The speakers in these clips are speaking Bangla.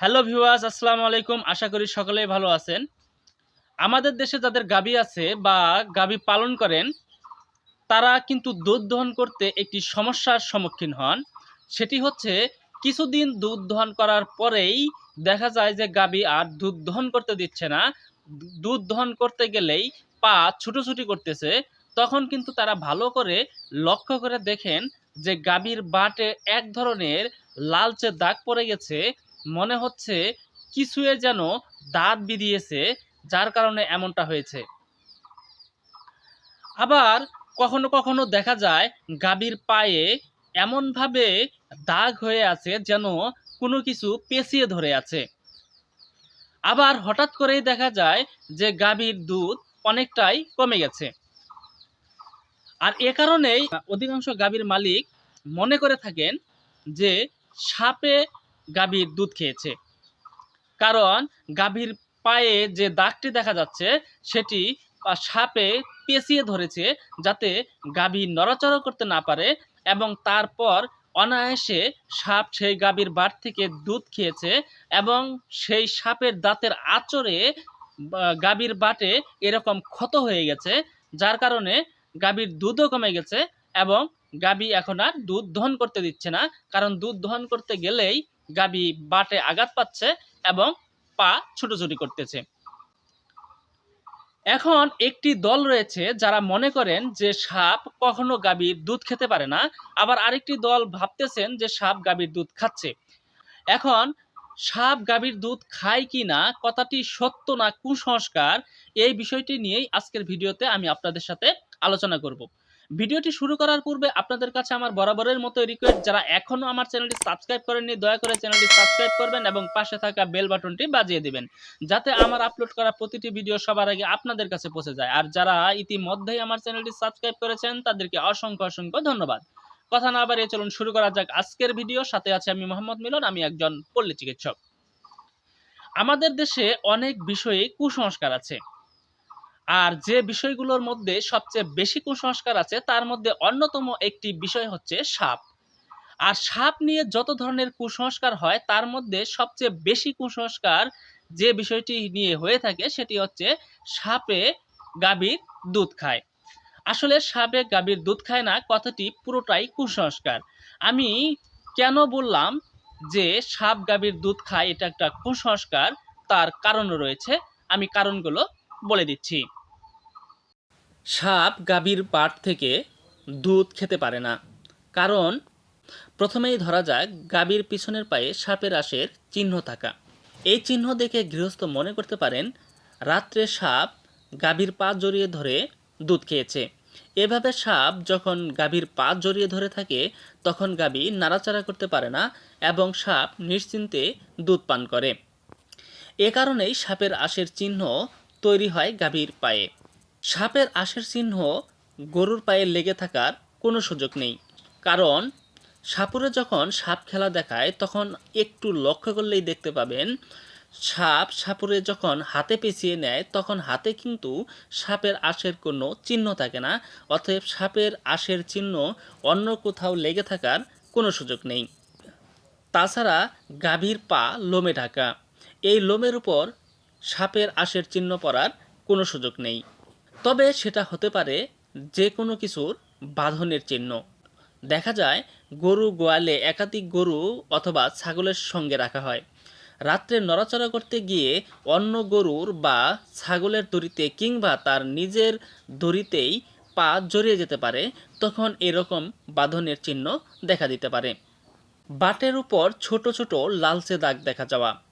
হ্যালো ভিউয়ার্স, আসসালামু আলাইকুম। আশা করি সকলেই ভালো আছেন। আমাদের দেশে যাদের গাবি আছে বা গাবি পালন করেন, তারা কিন্তু দুধ দহন করতে একটি সমস্যার সম্মুখীন হন। সেটি হচ্ছে, কিছুদিন দুধ দহন করার পরেই দেখা যায় যে গাবি আর দুধ দহন করতে দিচ্ছে না। দুধ দহন করতে গেলেই পা ছুটোছুটি করতেছে। তখন কিন্তু তারা ভালো করে লক্ষ্য করে দেখেন যে গাবির বাটে এক ধরনের লালচে দাগ পড়ে গেছে। মনে হচ্ছে কিছুয়ে যেন দাঁত বিধিয়েছে, যার কারণে এমনটা হয়েছে। আবার কখনো কখনো দেখা যায় গাভীর পায়ে এমনভাবে দাগ হয়ে আছে যেন কোনো কিছু পেঁচিয়ে ধরে আছে। আবার হঠাৎ করেই দেখা যায় যে গাভীর দুধ অনেকটাই কমে গেছে। আর এ কারণেই অধিকাংশ গাভীর মালিক মনে করে থাকেন যে সাপে গাভীর দুধ খেয়েছে। কারণ গাভীর পায়ে যে দাগটি দেখা যাচ্ছে, সেটি সাপে পেঁচিয়ে ধরেছে যাতে গাভী নড়াচড়া করতে না পারে এবং তারপর অনায়াসে সাপ সেই গাভীর বাট থেকে দুধ খেয়েছে এবং সেই সাপের দাঁতের আচরে গাভীর বাটে এরকম ক্ষত হয়ে গেছে, যার কারণে গাভীর দুধও কমে গেছে এবং গাভী এখন আর দুধ দহন করতে দিচ্ছে না। কারণ দুধ দহন করতে গেলেই গাভী বাটে আঘাত পাচ্ছে এবং পা ছুটোছুটি করতেছে। এখন একটি দল রয়েছে যারা মনে করেন যে সাপ কখনো গাভীর দুধ খেতে পারে না, আবার আরেকটি দল ভাবতেছেন যে সাপ গাভীর দুধ খাচ্ছে। এখন সাপ গাভীর দুধ খায় কি না, কথাটি সত্য না কুসংস্কার, এই বিষয়টি নিয়েই আজকের ভিডিওতে আমি আপনাদের সাথে আলোচনা করব। ভিডিওটি শুরু করার পূর্বে আপনাদের কাছে আমার বরাবরের মতো রিকোয়েস্ট যারা এখনও আমার চ্যানেলটি সাবস্ক্রাইব করেননি, দয়া করে চ্যানেলটি সাবস্ক্রাইব করবেন এবং পাশে থাকা বেল বাটনটি বাজিয়ে দিবেন, যাতে আমার আপলোড করা প্রতিটি ভিডিও সবার আগে আপনাদের কাছে পৌঁছে যায়। আর যারা ইতিমধ্যেই আমার চ্যানেলটি সাবস্ক্রাইব করেছেন, তাদেরকে অসংখ্য অসংখ্য ধন্যবাদ। কথা না বাড়িয়ে চলুন শুরু করা যাক আজকের ভিডিও সাথে আছে আমি মোহাম্মদ মিলন, আমি একজন পল্লী চিকিৎসক। আমাদের দেশে অনেক বিষয়ে কুসংস্কার আছে। আর যে বিষয়গুলোর মধ্যে সবচেয়ে বেশি কুসংস্কার আছে, তার মধ্যে অন্যতম একটি বিষয় হচ্ছে সাপ। আর সাপ নিয়ে যত ধরনের কুসংস্কার হয়, তার মধ্যে সবচেয়ে বেশি কুসংস্কার যে বিষয়টি নিয়ে হয়ে থাকে, সেটি হচ্ছে সাপে গাভীর দুধ খায়। আসলে সাপে গাভীর দুধ খায় না, কথাটি পুরোটাই কুসংস্কার। আমি কেন বললাম যে সাপ গাভীর দুধ খায়, এটা একটা কুসংস্কার, তার কারণ রয়েছে, আমি কারণগুলো বলে দিচ্ছি। সাপ গাভীর পাট থেকে দুধ খেতে পারে না। কারণ প্রথমেই ধরা যাক গাভীর পিছনের পায়ে সাপের আশের চিহ্ন থাকা। এই চিহ্ন দেখে গৃহস্থ মনে করতে পারেন, রাত্রে সাপ গাভীর পা জড়িয়ে ধরে দুধ খেয়েছে। এভাবে সাপ যখন গাভীর পা জড়িয়ে ধরে থাকে, তখন গাভী নাড়াচাড়া করতে পারে না এবং সাপ নিশ্চিন্তে দুধ পান করে। এ কারণেই সাপের আশের চিহ্ন তৈরি হয় গাভীর পায়ে। সাপের আশের চিহ্ন গরুর পায়ে লেগে থাকার কোনো সুযোগ নেই। কারণ সাপুরে যখন সাপ খেলা দেখায়, তখন একটু লক্ষ্য করলেই দেখতে পাবেন, সাপ সাপুরে যখন হাতে পেঁচিয়ে নেয়, তখন হাতে কিন্তু সাপের আশের কোনো চিহ্ন থাকে না। অতএব সাপের আশের চিহ্ন অন্য কোথাও লেগে থাকার কোনো সুযোগ নেই। তাছাড়া গাভীর পা লোমে ঢাকা। এই লোমের উপর সাপের আশের চিহ্ন পড়ার কোনো সুযোগ নেই। তবে সেটা হতে পারে যে কোনো কিছুর বাঁধনের চিহ্ন। দেখা যায়, গরু গোয়ালে একাধিক গরু অথবা ছাগলের সঙ্গে রাখা হয়। রাত্রে নড়াচড়া করতে গিয়ে অন্য গরুর বা ছাগলের দড়িতে কিংবা তার নিজের দড়িতেই পা জড়িয়ে যেতে পারে, তখন এরকম বাঁধনের চিহ্ন দেখা দিতে পারে। বাটের উপর ছোট ছোট লালচে দাগ দেখা যাওয়া।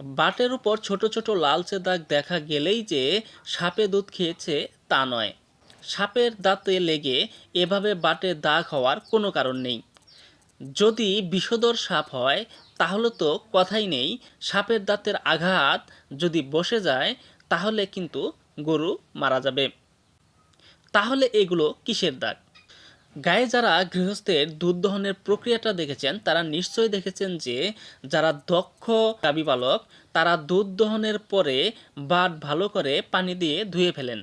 বাটের উপর ছোট ছোট লালচে দাগ দেখা গেলেই যে সাপে দুধ খেয়েছে তা নয়। সাপের দাঁতে লেগে এভাবে বাটে দাগ হওয়ার কোনো কারণ নেই। যদি বিষধর সাপ হয়, তাহলে তো কথাই নেই। সাপের দাঁতের আঘাত যদি বসে যায়, তাহলে কিন্তু গরু মারা যাবে। তাহলে এগুলো কিসের দাগ? গায়ে যারা গৃহস্থের দুধ দহনের প্রক্রিয়াটা দেখেছেন, তারা নিশ্চয়ই দেখেছেন যে যারা দক্ষ গাবি পালক, তারা দুধ দহনের পরে বাট ভালো করে পানি দিয়ে ধুয়ে ফেলেন।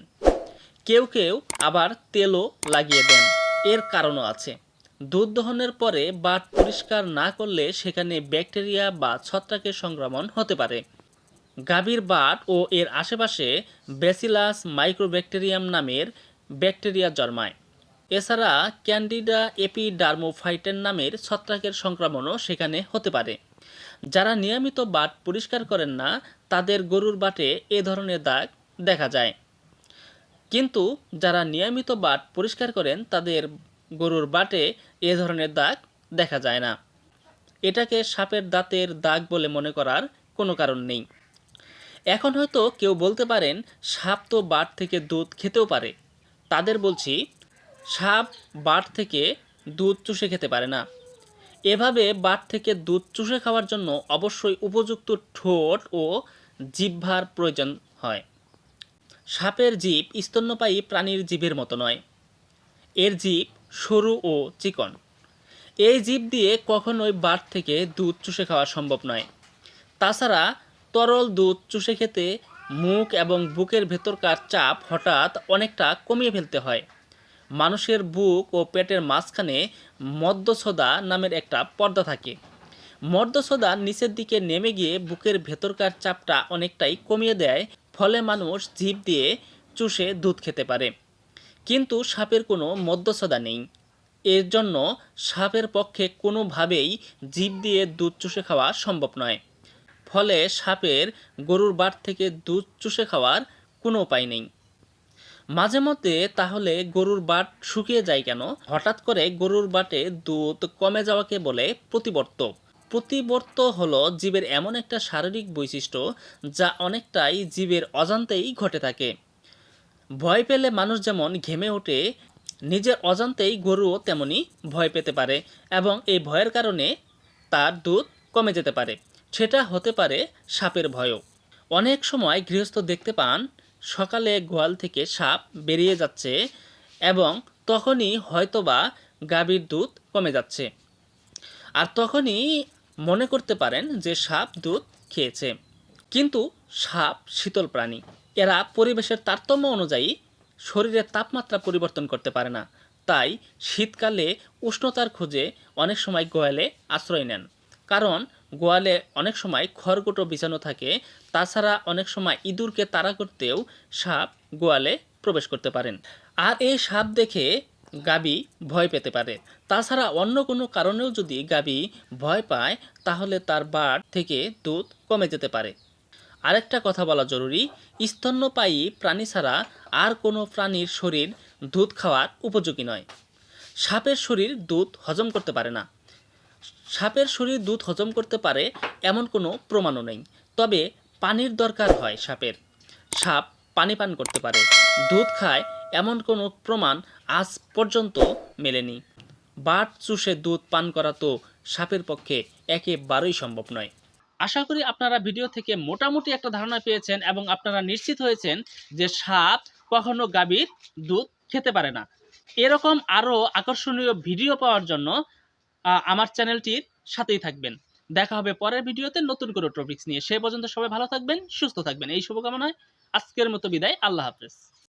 কেউ কেউ আবার তেলও লাগিয়ে দেন। এর কারণও আছে। দুধ দহনের পরে বাট পরিষ্কার না করলে সেখানে ব্যাকটেরিয়া বা ছত্রাকের সংক্রমণ হতে পারে। গাভীর বাট ও এর আশেপাশে ব্যাসিলাস মাইক্রোব্যাকটেরিয়াম নামের ব্যাকটেরিয়া জন্মায়। এছাড়া ক্যান্ডিডা এপি এপিডার্মোফাইটেন নামের ছত্রাকের সংক্রমণও সেখানে হতে পারে। যারা নিয়মিত বাট পরিষ্কার করেন না, তাদের গরুর বাটে এ ধরনের দাগ দেখা যায়। কিন্তু যারা নিয়মিত বাট পরিষ্কার করেন, তাদের গরুর বাটে এ ধরনের দাগ দেখা যায় না। এটাকে সাপের দাঁতের দাগ বলে মনে করার কোনো কারণ নেই। এখন হয়তো কেউ বলতে পারেন, সাপ তো বাট থেকে দুধ খেতেও পারে। তাদের বলছি সাপ বাট থেকে দুধ চুষে খেতে পারে না। এভাবে বাট থেকে দুধ চুষে খাওয়ার জন্য অবশ্যই উপযুক্ত ঠোঁট ও জিহ্বার প্রয়োজন হয়। সাপের জীব স্তন্যপায়ী প্রাণীর জীবের মতো নয়। এর জীব সরু ও চিকন। এই জীব দিয়ে কখনোই বাট থেকে দুধ চুষে খাওয়া সম্ভব নয়। তাছাড়া তরল দুধ চুষে খেতে মুখ এবং বুকের ভেতরকার চাপ হঠাৎ অনেকটা কমিয়ে ফেলতে হয়। মানুষের বুক ও পেটের মাঝখানে মদ্যসোদা নামের একটা পর্দা থাকে। মর্দসোদা নিচের দিকে নেমে গিয়ে বুকের ভেতরকার চাপটা অনেকটাই কমিয়ে দেয়, ফলে মানুষ জিভ দিয়ে চুষে দুধ খেতে পারে। কিন্তু সাপের কোনো মদ্যসোদা নেই। এর জন্য সাপের পক্ষে কোনোভাবেই জিভ দিয়ে দুধ চুষে খাওয়া সম্ভব নয়। ফলে সাপের গরুর বাট থেকে দুধ চুষে খাওয়ার কোনো উপায় নেই। মাঝে মধ্যে তাহলে গরুর বাট শুকিয়ে যায় কেন? হঠাৎ করে গরুর বাটে দুধ কমে যাওয়াকে বলে প্রতিবর্ত। প্রতিবর্ত হলো জীবের এমন একটা শারীরিক বৈশিষ্ট্য যা অনেকটাই জীবের অজান্তেই ঘটে থাকে। ভয় পেলে মানুষ যেমন ঘেমে ওঠে, নিজের অজান্তেই গরুও তেমনি ভয় পেতে পারে এবং এই ভয়ের কারণে তার দুধ কমে যেতে পারে। সেটা হতে পারে সাপের ভয়ও। অনেক সময় গৃহস্থ দেখতে পান সকালে গোয়াল থেকে সাপ বেরিয়ে যাচ্ছে এবং তখনই হয়তোবা গাভীর দুধ কমে যাচ্ছে। আর তখনই মনে করতে পারেন যে সাপ দুধ খেয়েছে। কিন্তু সাপ শীতল প্রাণী। এরা পরিবেশের তারতম্য অনুযায়ী শরীরের তাপমাত্রা পরিবর্তন করতে পারে না। তাই শীতকালে উষ্ণতার খোঁজে অনেক সময় গোয়ালে আশ্রয় নেন। কারণ গোয়ালে অনেক সময় খড়গুটো বিছানো থাকে। তাছাড়া অনেক সময় ইঁদুরকে তাড়া করতেও সাপ গোয়ালে প্রবেশ করতে পারেন। আর এই সাপ দেখে গাবি ভয় পেতে পারে। তাছাড়া অন্য কোনো কারণেও যদি গাবি ভয় পায়, তাহলে তার বাট থেকে দুধ কমে যেতে পারে। আরেকটা কথা বলা জরুরি, স্তন্যপায়ী প্রাণী ছাড়া আর কোনো প্রাণীর শরীর দুধ খাওয়ার উপযোগী নয়। সাপের শরীর দুধ হজম করতে পারে না। সাপের শরীর দুধ হজম করতে পারে এমন কোনো প্রমাণও নেই। তবে পানির দরকার হয় সাপের। সাপ পানি পান করতে পারে। দুধ খায় এমন কোনো প্রমাণ আজ পর্যন্ত মেলেনি। বাট চুষে দুধ পান করা তো সাপের পক্ষে একেবারেই সম্ভব নয়। আশা করি আপনারা ভিডিও থেকে মোটামুটি একটা ধারণা পেয়েছেন এবং আপনারা নিশ্চিত হয়েছেন যে সাপ কখনো গাভীর দুধ খেতে পারে না। এরকম আরও আকর্ষণীয় ভিডিও পাওয়ার জন্য আমার চ্যানেলটির সাথেই থাকবেন। দেখা হবে পরের ভিডিওতে নতুন কোনো টপিকস নিয়ে। সে পর্যন্ত সবাই ভালো থাকবেন, সুস্থ থাকবেন। এই শুভকামনায় আজকের মতো বিদায়। আল্লাহ হাফেজ।